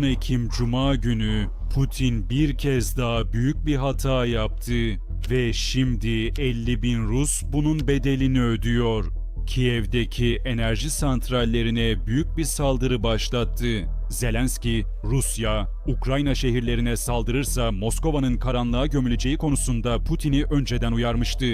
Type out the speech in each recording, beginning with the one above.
10 Ekim Cuma günü Putin bir kez daha büyük bir hata yaptı ve şimdi 50 bin Rus bunun bedelini ödüyor. Kiev'deki enerji santrallerine büyük bir saldırı başlattı. Zelenski, Rusya, Ukrayna şehirlerine saldırırsa Moskova'nın karanlığa gömüleceği konusunda Putin'i önceden uyarmıştı.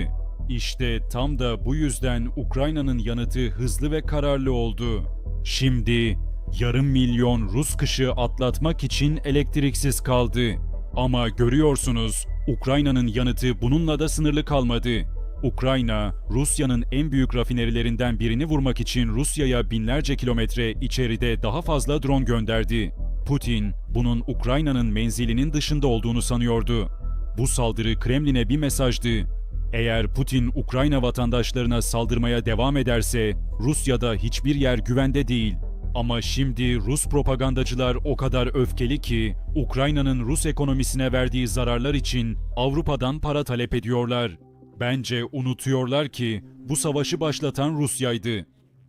İşte tam da bu yüzden Ukrayna'nın yanıtı hızlı ve kararlı oldu. Şimdi yarım milyon Rus kışı atlatmak için elektriksiz kaldı. Ama görüyorsunuz Ukrayna'nın yanıtı bununla da sınırlı kalmadı. Ukrayna, Rusya'nın en büyük rafinerilerinden birini vurmak için Rusya'ya binlerce kilometre içeride daha fazla drone gönderdi. Putin, bunun Ukrayna'nın menzilinin dışında olduğunu sanıyordu. Bu saldırı Kremlin'e bir mesajdı. Eğer Putin Ukrayna vatandaşlarına saldırmaya devam ederse Rusya'da hiçbir yer güvende değil. Ama şimdi Rus propagandacılar o kadar öfkeli ki Ukrayna'nın Rus ekonomisine verdiği zararlar için Avrupa'dan para talep ediyorlar. Bence unutuyorlar ki bu savaşı başlatan Rusya'ydı.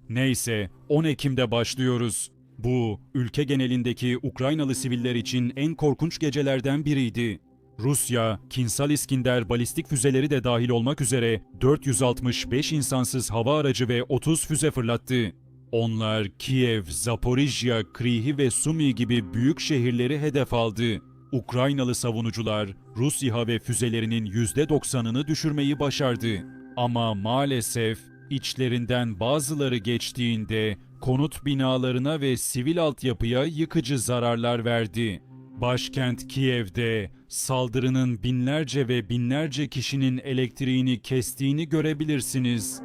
Neyse 10 Ekim'de başlıyoruz. Bu ülke genelindeki Ukraynalı siviller için en korkunç gecelerden biriydi. Rusya, Kinsal İskinder balistik füzeleri de dahil olmak üzere 465 insansız hava aracı ve 30 füze fırlattı. Onlar Kiev, Zaporijya, Krihi ve Sumi gibi büyük şehirleri hedef aldı. Ukraynalı savunucular Rus İHA ve füzelerinin %90'ını düşürmeyi başardı. Ama maalesef içlerinden bazıları geçtiğinde konut binalarına ve sivil altyapıya yıkıcı zararlar verdi. Başkent Kiev'de saldırının binlerce ve binlerce kişinin elektriğini kestiğini görebilirsiniz.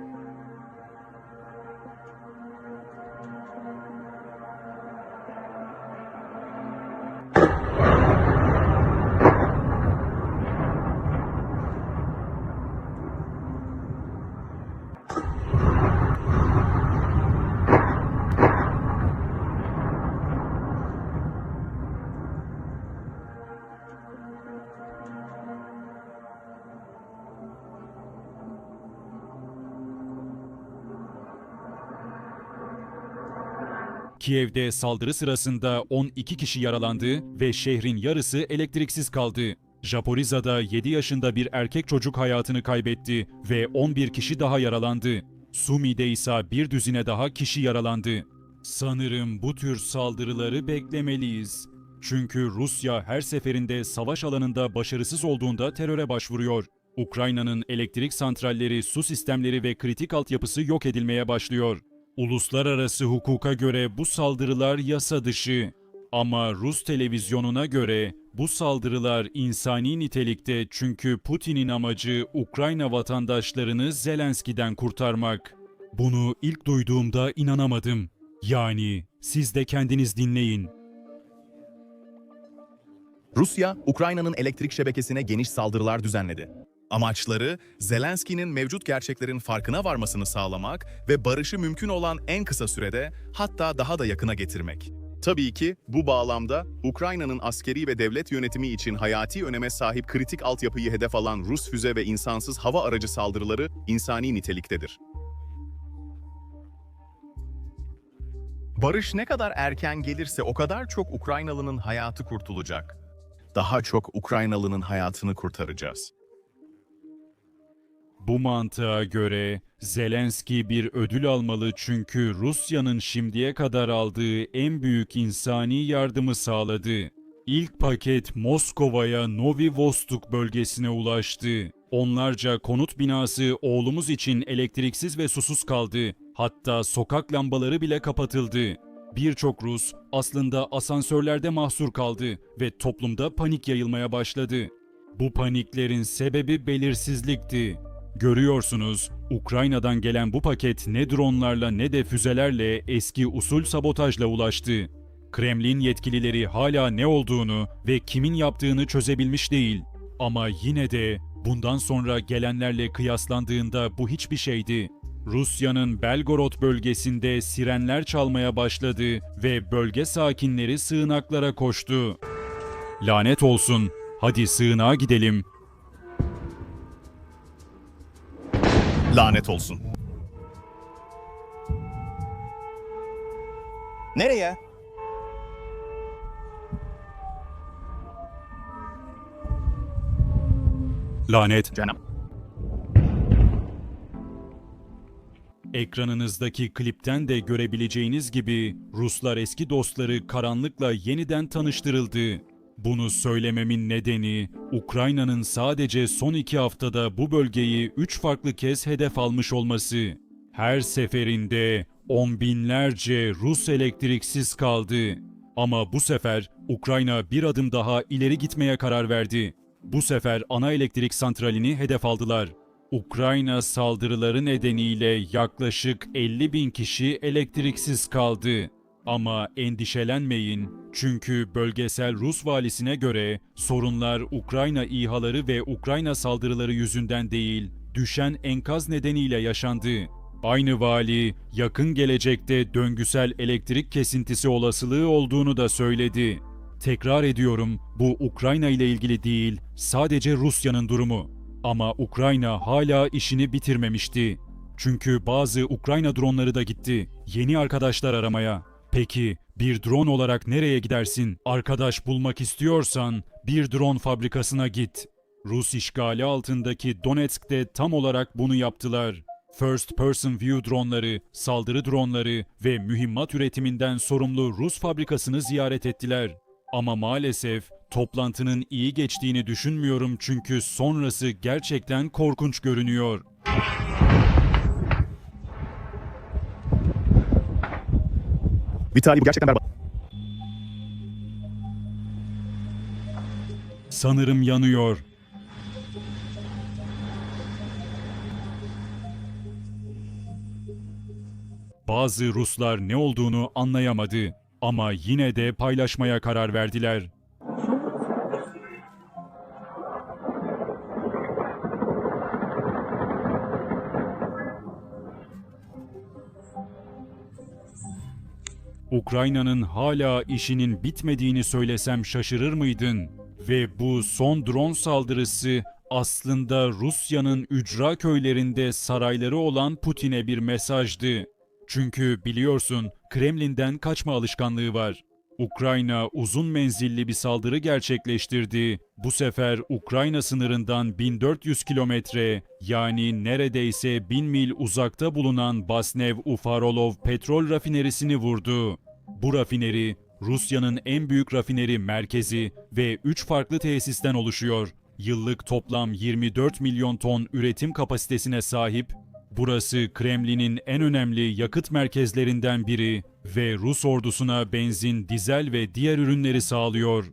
Kiev'de saldırı sırasında 12 kişi yaralandı ve şehrin yarısı elektriksiz kaldı. Japoriza'da 7 yaşında bir erkek çocuk hayatını kaybetti ve 11 kişi daha yaralandı. Sumi'de ise bir düzine daha kişi yaralandı. Sanırım bu tür saldırıları beklemeliyiz. Çünkü Rusya her seferinde savaş alanında başarısız olduğunda teröre başvuruyor. Ukrayna'nın elektrik santralleri, su sistemleri ve kritik altyapısı yok edilmeye başlıyor. Uluslararası hukuka göre bu saldırılar yasa dışı. Ama Rus televizyonuna göre bu saldırılar insani nitelikte çünkü Putin'in amacı Ukrayna vatandaşlarını Zelenski'den kurtarmak. Bunu ilk duyduğumda inanamadım. Yani siz de kendiniz dinleyin. Rusya, Ukrayna'nın elektrik şebekesine geniş saldırılar düzenledi. Amaçları, Zelenski'nin mevcut gerçeklerin farkına varmasını sağlamak ve barışı mümkün olan en kısa sürede, hatta daha da yakına getirmek. Tabii ki bu bağlamda Ukrayna'nın askeri ve devlet yönetimi için hayati öneme sahip kritik altyapıyı hedef alan Rus füze ve insansız hava aracı saldırıları insani niteliktedir. Barış ne kadar erken gelirse o kadar çok Ukraynalı'nın hayatı kurtulacak. Daha çok Ukraynalı'nın hayatını kurtaracağız. Bu mantığa göre Zelenski bir ödül almalı çünkü Rusya'nın şimdiye kadar aldığı en büyük insani yardımı sağladı. İlk paket Moskova'ya Novi Vostok bölgesine ulaştı. Onlarca konut binası oğlumuz için elektriksiz ve susuz kaldı. Hatta sokak lambaları bile kapatıldı. Birçok Rus aslında asansörlerde mahsur kaldı ve toplumda panik yayılmaya başladı. Bu paniklerin sebebi belirsizlikti. Görüyorsunuz, Ukrayna'dan gelen bu paket ne dronlarla ne de füzelerle eski usul sabotajla ulaştı. Kremlin yetkilileri hala ne olduğunu ve kimin yaptığını çözebilmiş değil. Ama yine de bundan sonra gelenlerle kıyaslandığında bu hiçbir şeydi. Rusya'nın Belgorod bölgesinde sirenler çalmaya başladı ve bölge sakinleri sığınaklara koştu. Lanet olsun, hadi sığınağa gidelim. Lanet olsun. Nereye? Lanet. Canım. Ekranınızdaki klipten de görebileceğiniz gibi Ruslar eski dostları karanlıkla yeniden tanıştırıldı. Bunu söylememin nedeni Ukrayna'nın sadece son iki haftada bu bölgeyi üç farklı kez hedef almış olması. Her seferinde on binlerce Rus elektriksiz kaldı. Ama bu sefer Ukrayna bir adım daha ileri gitmeye karar verdi. Bu sefer ana elektrik santralini hedef aldılar. Ukrayna saldırıları nedeniyle yaklaşık 50 bin kişi elektriksiz kaldı. Ama endişelenmeyin çünkü bölgesel Rus valisine göre sorunlar Ukrayna İHA'ları ve Ukrayna saldırıları yüzünden değil, düşen enkaz nedeniyle yaşandı. Aynı vali yakın gelecekte döngüsel elektrik kesintisi olasılığı olduğunu da söyledi. Tekrar ediyorum, bu Ukrayna ile ilgili değil, sadece Rusya'nın durumu. Ama Ukrayna hala işini bitirmemişti. Çünkü bazı Ukrayna dronları da gitti. Yeni arkadaşlar aramaya. Peki bir drone olarak nereye gidersin? Arkadaş bulmak istiyorsan bir drone fabrikasına git. Rus işgali altındaki Donetsk'te tam olarak bunu yaptılar. First Person View dronları, saldırı dronları ve mühimmat üretiminden sorumlu Rus fabrikasını ziyaret ettiler. Ama maalesef toplantının iyi geçtiğini düşünmüyorum çünkü sonrası gerçekten korkunç görünüyor. Vitali bu gerçekten berbat. Sanırım yanıyor. Bazı Ruslar ne olduğunu anlayamadı ama yine de paylaşmaya karar verdiler. Ukrayna'nın hala işinin bitmediğini söylesem şaşırır mıydın? Ve bu son drone saldırısı aslında Rusya'nın ücra köylerinde sarayları olan Putin'e bir mesajdı. Çünkü biliyorsun Kremlin'den kaçma alışkanlığı var. Ukrayna uzun menzilli bir saldırı gerçekleştirdi. Bu sefer Ukrayna sınırından 1400 kilometre yani neredeyse 1000 mil uzakta bulunan Basnev Ufarolov petrol rafinerisini vurdu. Bu rafineri Rusya'nın en büyük rafineri merkezi ve 3 farklı tesisten oluşuyor. Yıllık toplam 24 milyon ton üretim kapasitesine sahip Burası Kremlin'in en önemli yakıt merkezlerinden biri ve Rus ordusuna benzin, dizel ve diğer ürünleri sağlıyor.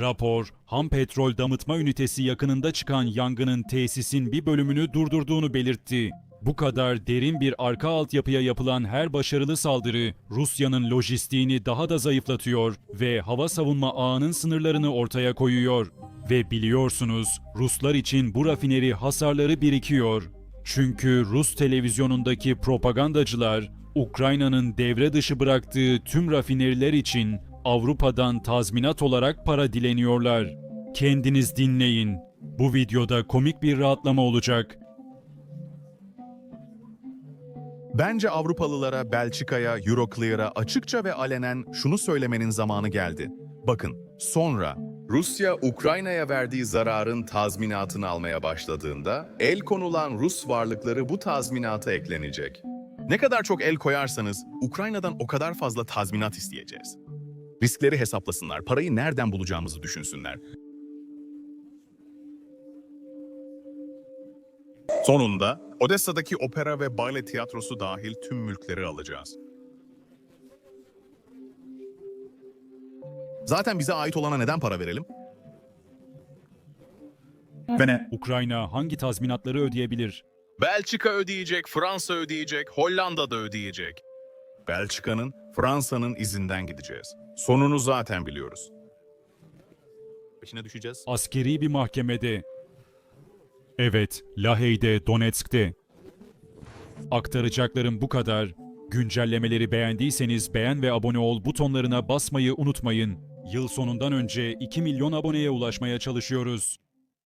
Rapor, ham petrol damıtma ünitesi yakınında çıkan yangının tesisin bir bölümünü durdurduğunu belirtti. Bu kadar derin bir arka altyapıya yapılan her başarılı saldırı Rusya'nın lojistiğini daha da zayıflatıyor ve hava savunma ağının sınırlarını ortaya koyuyor. Ve biliyorsunuz Ruslar için bu rafineri hasarları birikiyor. Çünkü Rus televizyonundaki propagandacılar Ukrayna'nın devre dışı bıraktığı tüm rafineriler için Avrupa'dan tazminat olarak para dileniyorlar. Kendiniz dinleyin. Bu videoda komik bir rahatlama olacak. Bence Avrupalılara, Belçika'ya, Euroclear'a açıkça ve alenen şunu söylemenin zamanı geldi. Bakın, sonra Rusya Ukrayna'ya verdiği zararın tazminatını almaya başladığında el konulan Rus varlıkları bu tazminata eklenecek. Ne kadar çok el koyarsanız Ukrayna'dan o kadar fazla tazminat isteyeceğiz. Riskleri hesaplasınlar, parayı nereden bulacağımızı düşünsünler. Sonunda Odessa'daki opera ve bale tiyatrosu dahil tüm mülkleri alacağız. Zaten bize ait olana neden para verelim? Ve ne? Ukrayna hangi tazminatları ödeyebilir? Belçika ödeyecek, Fransa ödeyecek, Hollanda da ödeyecek. Belçika'nın, Fransa'nın izinden gideceğiz. Sonunu zaten biliyoruz. Peşine düşeceğiz. Askeri bir mahkemede. Evet, Lahey'de, Donetsk'te. Aktaracaklarım bu kadar. Güncellemeleri beğendiyseniz beğen ve abone ol butonlarına basmayı unutmayın. Yıl sonundan önce 2 milyon aboneye ulaşmaya çalışıyoruz.